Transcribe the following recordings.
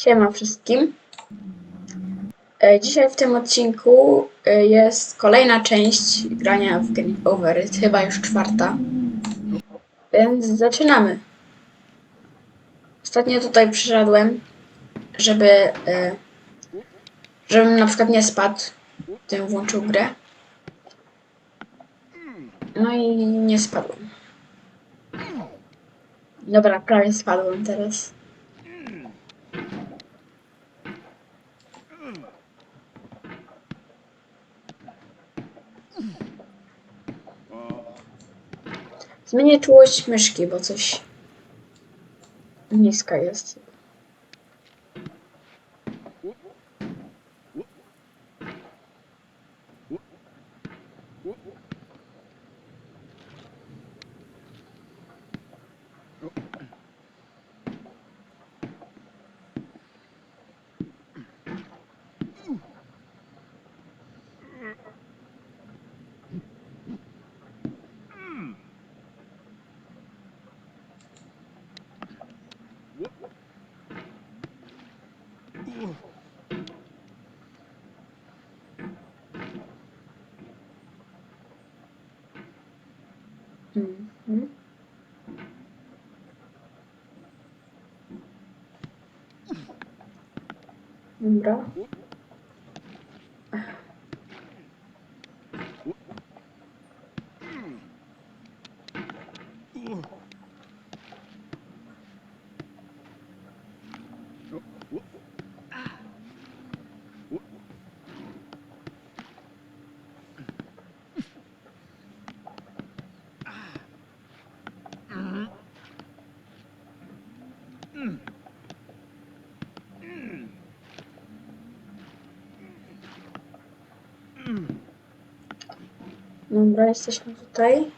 Siema wszystkim. E, Dzisiaj w tym odcinku e, jest kolejna część grania w Game Over, chyba już czwarta. Więc zaczynamy. Ostatnio tutaj przyszedłem, żeby, e, żebym na przykład nie spadł, tym włączył grę. No i nie spadłem. Dobra, prawie spadłem teraz. Zmienię czułość myszki, bo coś niska jest. Mhm. Dobra. Dobra, jesteśmy tutaj.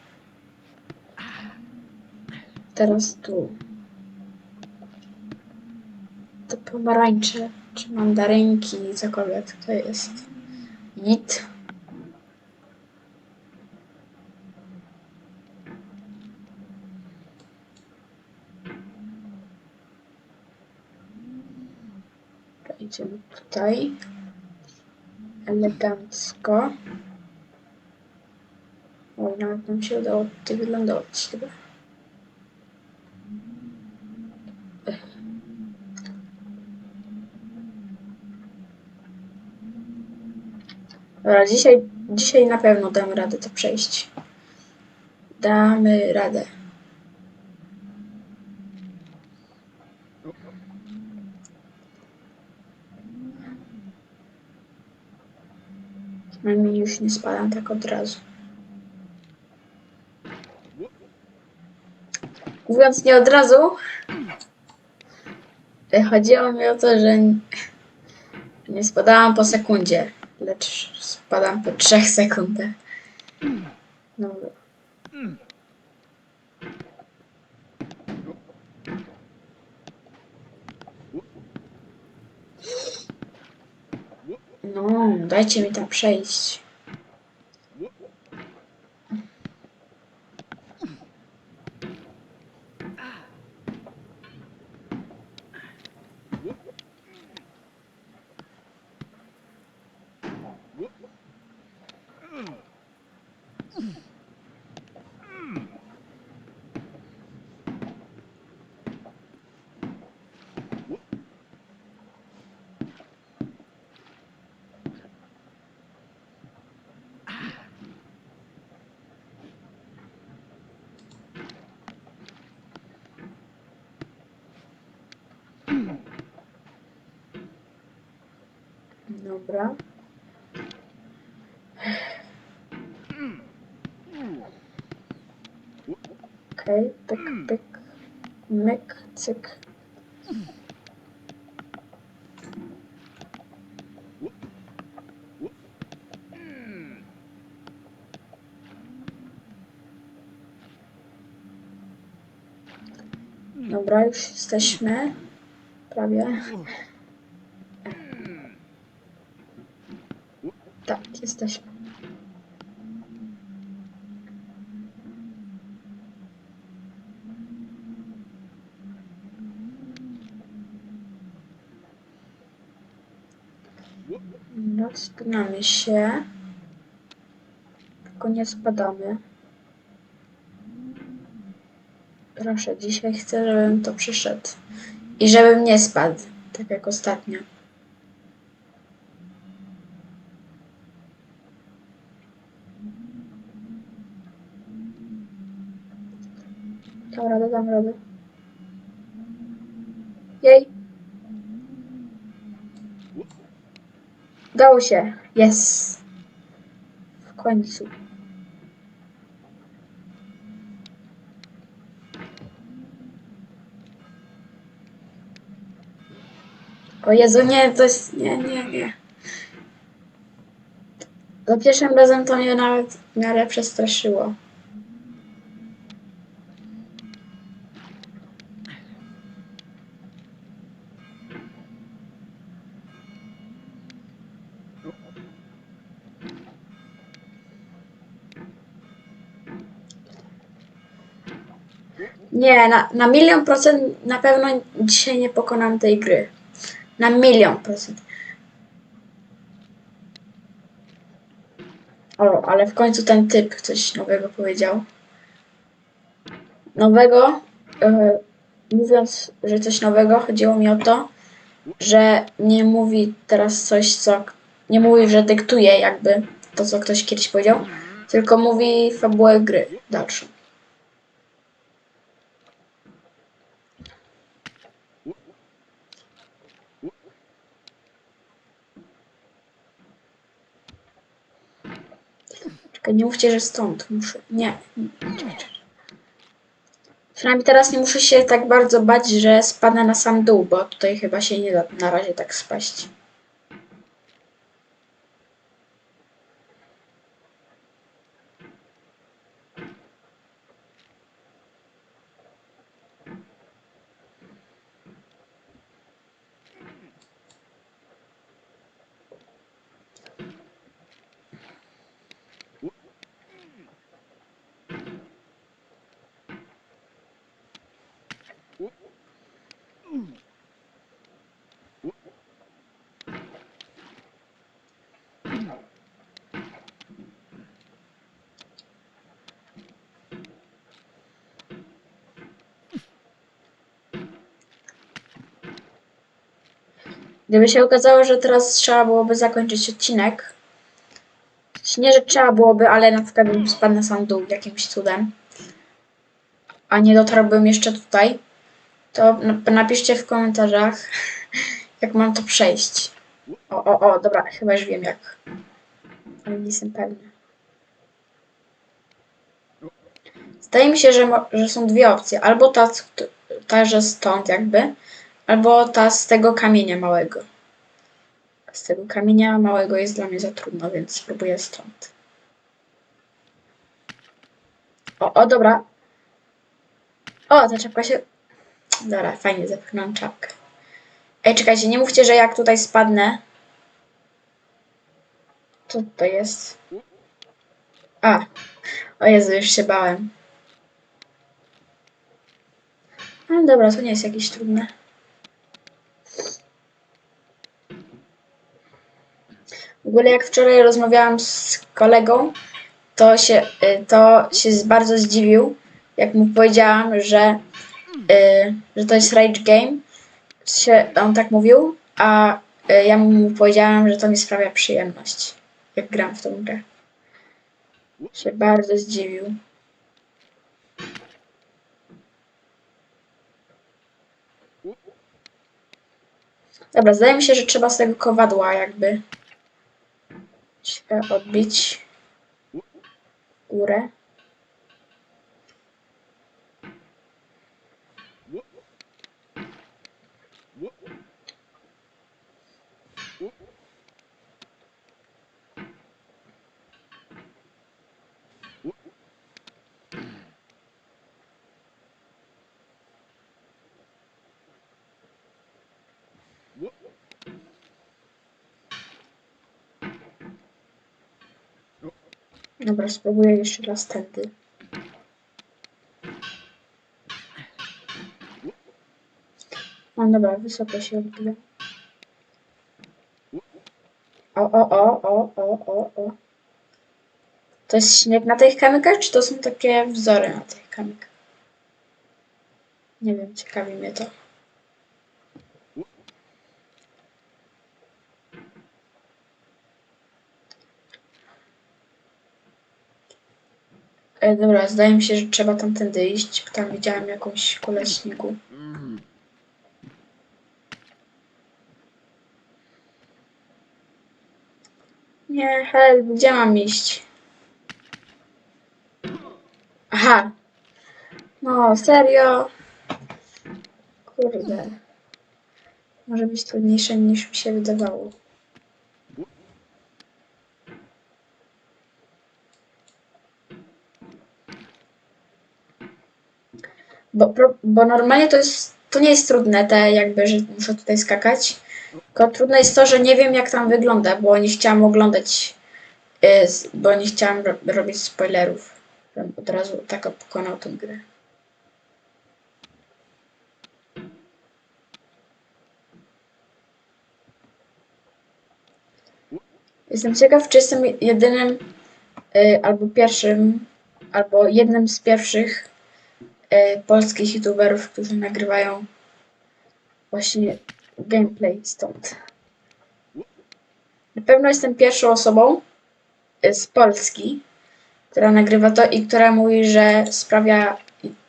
Teraz tu. To pomarańcze, czy mandarynki, cokolwiek to jest. Git. Idziemy tutaj. Elegancko. Nam się udało tutaj wylądować chyba. Dobra, dzisiaj, dzisiaj na pewno damy radę to przejść. Damy radę. Przynajmniej już nie spadam tak od razu. Mówiąc nie od razu, e, chodziło mi o to, że nie spadałam po sekundzie, lecz spadam po trzech sekundach. Dobra. No, dajcie mi tam przejść. Dobra. Okej, pyk, pyk, myk, cyk. Dobra, już jesteśmy. Prawie. Tak, jesteśmy. Spinamy się. Tylko nie spadamy. Proszę, dzisiaj chcę, żebym to przyszedł. I żebym nie spadł, tak jak ostatnio. Dam radę. Jej. Udało się. Jest. W końcu. O Jezu, nie, to jest... Nie, nie, nie. Za pierwszym razem to mnie nawet w miarę przestraszyło. Nie, na, na milion procent na pewno dzisiaj nie pokonam tej gry. Na milion procent. O, ale w końcu ten typ coś nowego powiedział. Nowego, e, mówiąc, że coś nowego, chodziło mi o to, że nie mówi teraz coś, co. Nie mówi, że dyktuje jakby to, co ktoś kiedyś powiedział, tylko mówi fabułę gry dalszą. Nie mówcie, że stąd muszę. Nie. Przynajmniej teraz nie muszę się tak bardzo bać, że spadnę na sam dół, bo tutaj chyba się nie da na razie tak spaść. Gdyby się okazało, że teraz trzeba byłoby zakończyć odcinek, nie, że trzeba byłoby, ale na przykład bym spadł na sam dół jakimś cudem, a nie dotarłbym jeszcze tutaj, to na- napiszcie w komentarzach, jak mam to przejść. O, o, o, dobra, chyba już wiem jak. Ale nie jestem pewny. Zdaje mi się, że, że są dwie opcje. Albo ta, ta, że stąd jakby, albo ta z tego kamienia małego. Z tego kamienia małego jest dla mnie za trudno, więc spróbuję stąd. O, o, dobra. O, ta czapka się... Dobra, fajnie zepchnąłem czapkę. Ej, czekajcie, nie mówcie, że jak tutaj spadnę... Co to jest? A, o Jezu, już się bałem. Ale dobra, to nie jest jakieś trudne. W ogóle jak wczoraj rozmawiałam z kolegą, to się, y, to się bardzo zdziwił, jak mu powiedziałam, że, y, że to jest Rage Game. On tak mówił, a y, ja mu powiedziałam, że to mi sprawia przyjemność, jak gram w tą grę. Się bardzo zdziwił. Dobra, zdaje mi się, że trzeba z tego kowadła jakby odbić górę. Dobra, spróbuję jeszcze raz tędy. No dobra, wysoko się odbija. O, o, o, o, o, o, o. To jest śnieg na tych kamykach, czy to są takie wzory na tych kamykach? Nie wiem, ciekawi mnie to. E, dobra, zdaje mi się, że trzeba tamtędy iść. Tam widziałem jakąś kulę śniegu. Nie, help, gdzie mam iść? Aha. No, serio? Kurde. Może być trudniejsze niż mi się wydawało. Bo, bo normalnie to jest, to nie jest trudne, te jakby, że muszę tutaj skakać. Tylko trudne jest to, że nie wiem jak tam wygląda, bo nie chciałam oglądać, y, bo nie chciałam ro- robić spoilerów. Od razu tak pokonał tę grę. Jestem ciekaw, czy jestem jedynym y, albo pierwszym, albo jednym z pierwszych polskich youtuberów, którzy nagrywają właśnie gameplay stąd. Na pewno jestem pierwszą osobą y, z Polski, która nagrywa to i która mówi, że sprawia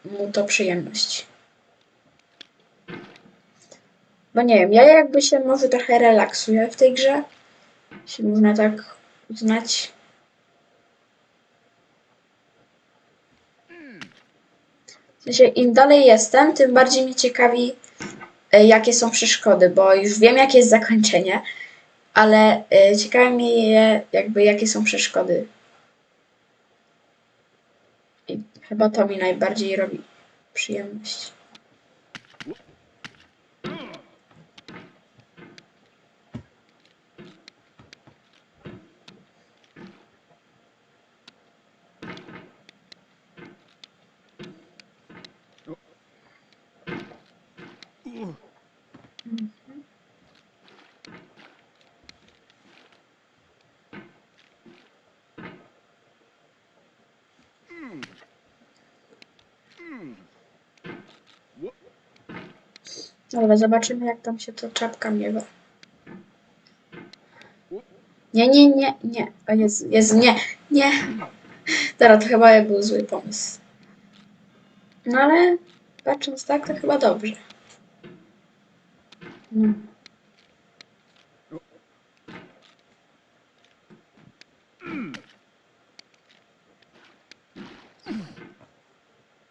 mu to przyjemność. Bo nie wiem, ja jakby się może trochę relaksuję w tej grze. Się można tak uznać. W sensie, im dalej jestem, tym bardziej mnie ciekawi, e, jakie są przeszkody, bo już wiem, jakie jest zakończenie, ale e, ciekawi mnie jakby, jakie są przeszkody. I chyba to mi najbardziej robi przyjemność. Dobra, zobaczymy, jak tam się to czapka miewa. Nie, nie, nie, nie. O Jezu, Jezu, nie, nie. Dobra, to chyba był zły pomysł. No ale patrząc tak, to chyba dobrze. No.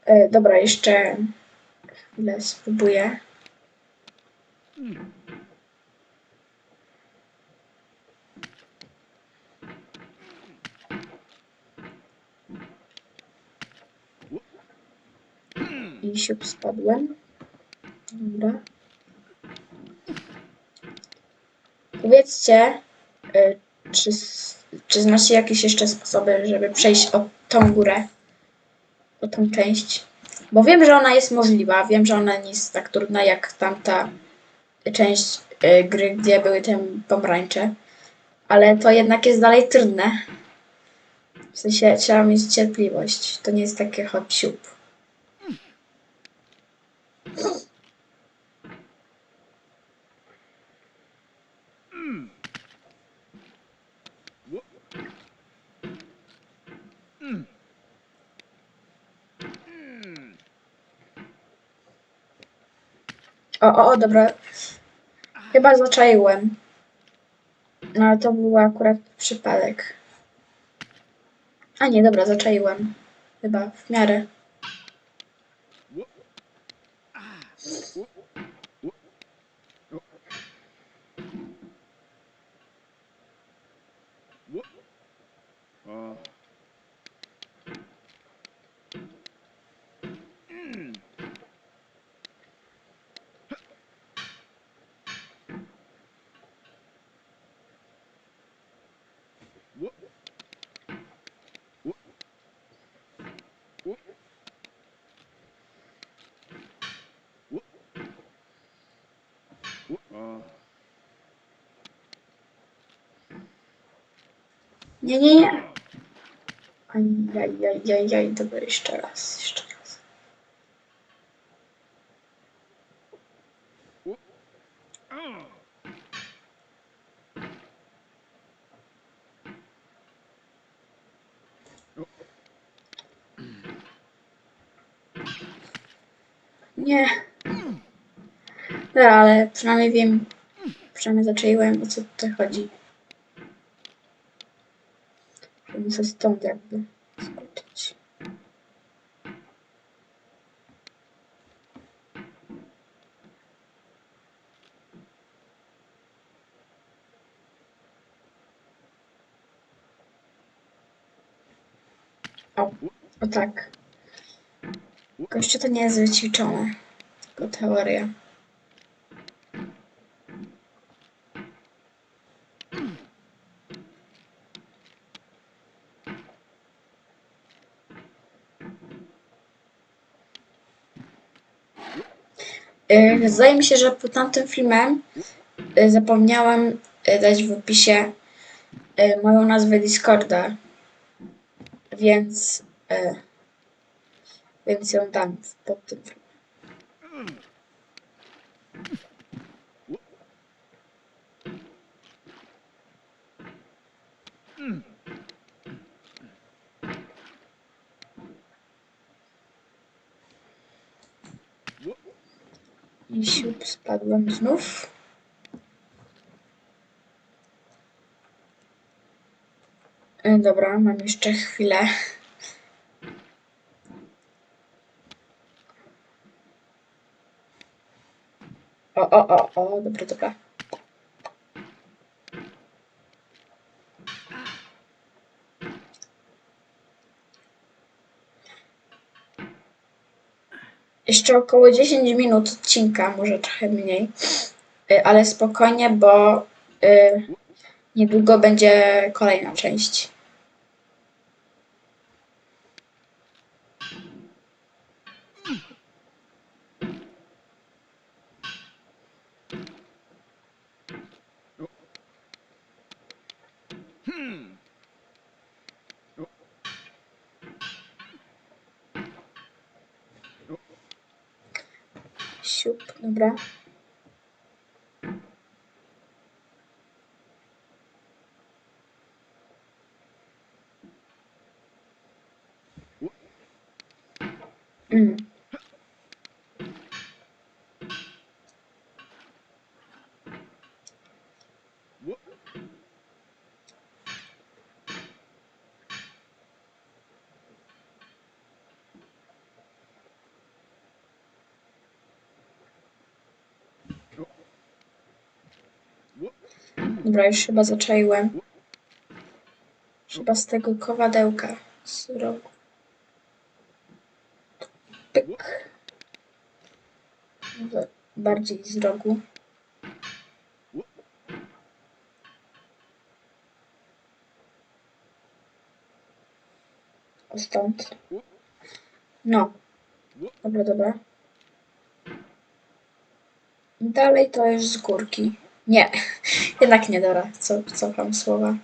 E, dobra, jeszcze chwilę spróbuję. I siup spadłem. Dobra. Powiedzcie, y, czy, czy znacie jakieś jeszcze sposoby, żeby przejść o tą górę, o tą część? Bo wiem, że ona jest możliwa, wiem, że ona nie jest tak trudna jak tamta część y, gry, gdzie były te pomarańcze, ale to jednak jest dalej trudne. W sensie trzeba mieć cierpliwość. To nie jest takie hop siup. O, o, o, dobra. Chyba zaczaiłem. No ale to był akurat przypadek. A nie, dobra, zaczaiłem. Chyba, w miarę. Nie, nie, nie. Ajajajajaj, dobra, jeszcze raz, jeszcze raz. Nie. Dobra, ale przynajmniej wiem, przynajmniej zaczęłem o co tutaj chodzi. Że muszę stąd jakby skoczyć. O, o tak. Gościu to nie jest wyćwiczone, tylko teoria. Zdaje mi się, że po tamtym filmem yy, zapomniałem yy, dać w opisie moją nazwę Discorda, więc, więc ją dam pod tym filmem. I siup, spadłem znów. E, Dobra, mam jeszcze chwilę. O, o, o, o, dobra, dobra. Jeszcze około 10 minut odcinka, może trochę mniej, Y, ale spokojnie, bo y, niedługo będzie kolejna część. Siup, dobra. Mm. Dobra, już chyba zaczęłem. Chyba z tego kowadełka z rogu. Pyk. Bardziej z rogu. Stąd. No. Dobra, dobra. Dalej to już z górki. Nie, jednak nie, dobra. Co, cofam słowa.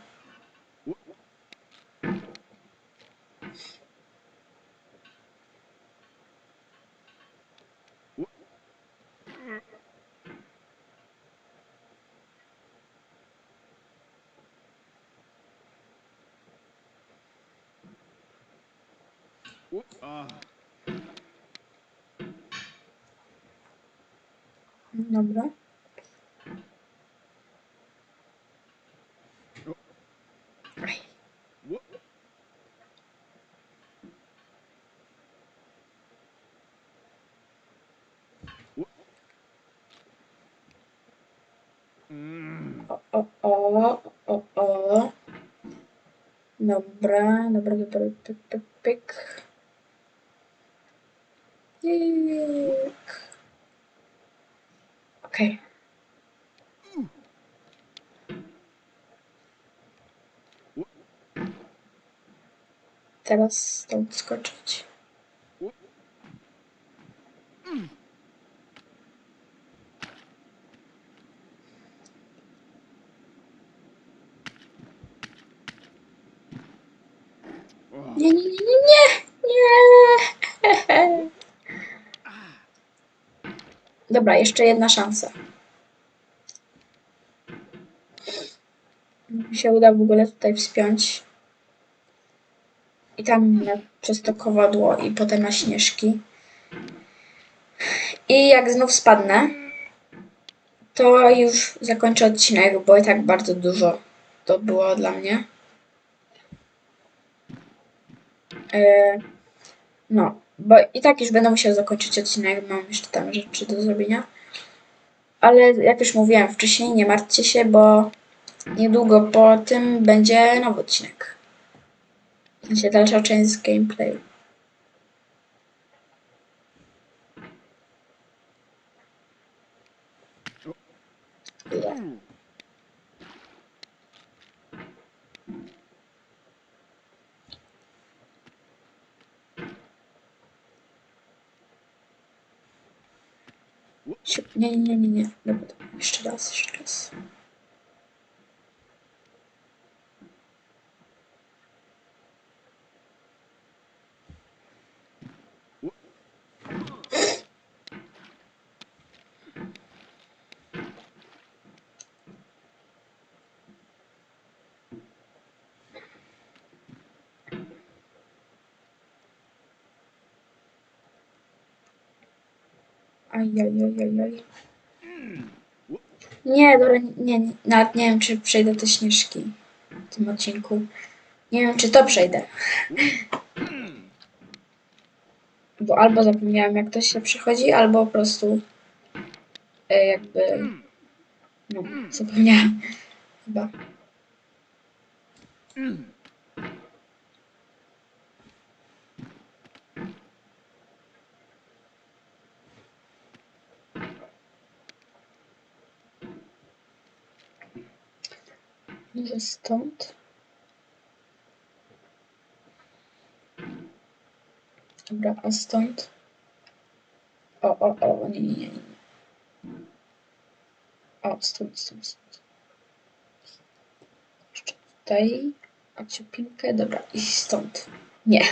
Dobra. O, o, o. Dobra, dobra, dobra, pyk, pyk, pyk. Okej. Teraz stąd skoczyć. Nie, nie, nie, nie, nie. Dobra, jeszcze jedna szansa. Mi się uda w ogóle tutaj wspiąć. I tam przez to kowadło i potem na śnieżki. I jak znów spadnę, to już zakończę odcinek, bo i tak bardzo dużo to było dla mnie. No, bo i tak już będę musiał zakończyć odcinek, mam jeszcze tam rzeczy do zrobienia. Ale jak już mówiłem wcześniej, nie martwcie się, bo niedługo po tym będzie nowy odcinek. Sensie dalsza część z gameplayu. Ja. Siup. Nie, nie, nie, nie. Ajajajajaj. Nie, dobra, nie, nie, nawet nie wiem, czy przejdę te śnieżki w tym odcinku. Nie wiem, czy to przejdę. Bo albo zapomniałem, jak to się przychodzi, albo po prostu e, jakby... No, zapomniałem. Chyba. Może stąd? Dobra, a stąd? O, o, o, nie, nie, nie. O, stąd, stąd, stąd. Jeszcze tutaj. A ciupinkę, dobra, i stąd. Nie.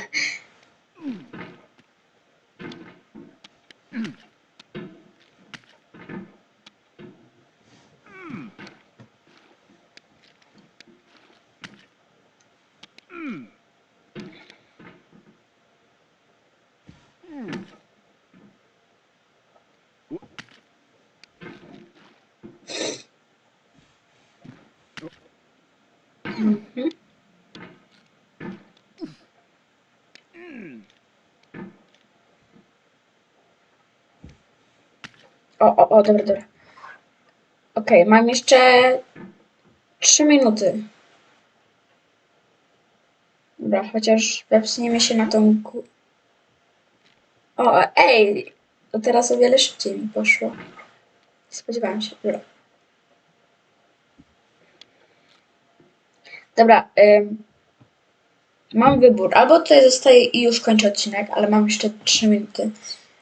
O, o, o, dobra, dobra. Okej, mam jeszcze trzy minuty. Dobra, chociaż wepsniemy się na tą O, ej! To teraz o wiele szybciej mi poszło. Spodziewałam się. Dobra. Dobra, ym, mam wybór. Albo tutaj zostaję i już kończę odcinek, ale mam jeszcze 3 minuty.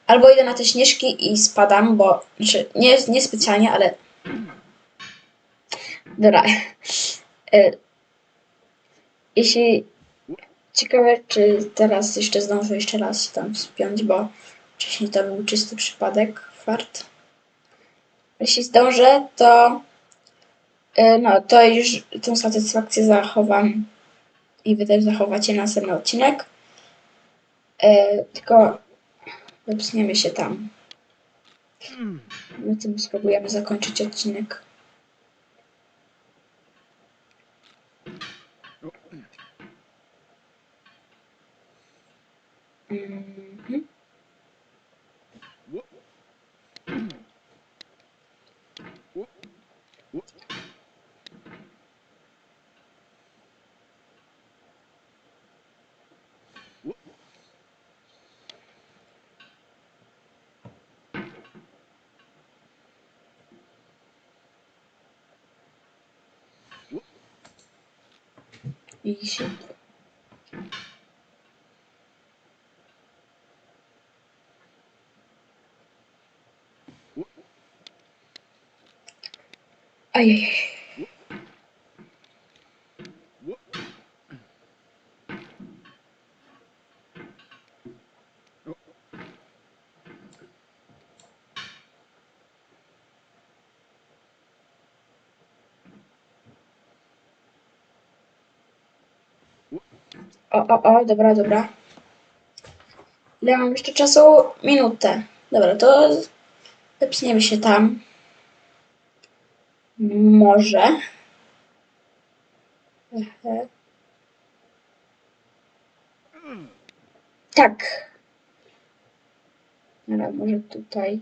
Albo idę na te śnieżki i spadam, bo znaczy nie, nie specjalnie, ale. Dobra. Y, Jeśli ciekawe, czy teraz jeszcze zdążę jeszcze raz się tam wspiąć, bo wcześniej to był czysty przypadek, fart. Jeśli zdążę, to y, no to już tą satysfakcję zachowam i wy też zachowacie na następny odcinek. Y, tylko wepsniemy się tam. My tym spróbujemy zakończyć odcinek. Mhm. I się. Ajajaj. O, o, o, dobra, dobra. Ile mam jeszcze czasu? Minutę. Dobra, to zepsniemy się tam. Może. Tak. Dobra, może tutaj.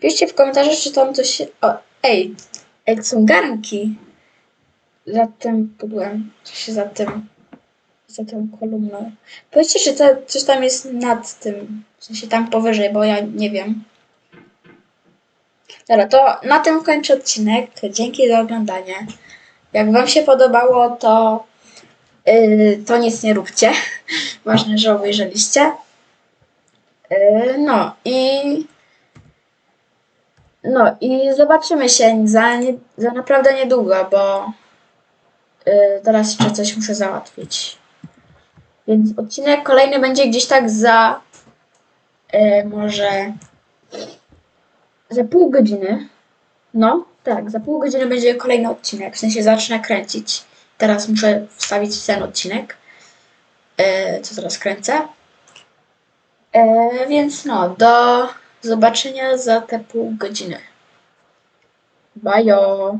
Piszcie w komentarzach, czy tam coś. O, ej, to są garnki. Za tym pudłem. Co się za tym... Za tą kolumną. Powiedzcie, czy to, coś tam jest nad tym. W sensie tam powyżej, bo ja nie wiem. Dobra, to na tym kończę odcinek. Dzięki za oglądanie. Jak Wam się podobało, to, yy, to nic nie róbcie. Ważne, że obejrzeliście. Yy, no i. No i zobaczymy się za, za naprawdę niedługo, bo teraz jeszcze coś muszę załatwić. Więc odcinek kolejny będzie gdzieś tak za yy, może za pół godziny. No, tak, za pół godziny będzie kolejny odcinek. W sensie zacznę kręcić. Teraz muszę wstawić ten odcinek, yy, co teraz kręcę. Więc no, do zobaczenia za te pół godziny. Bajo!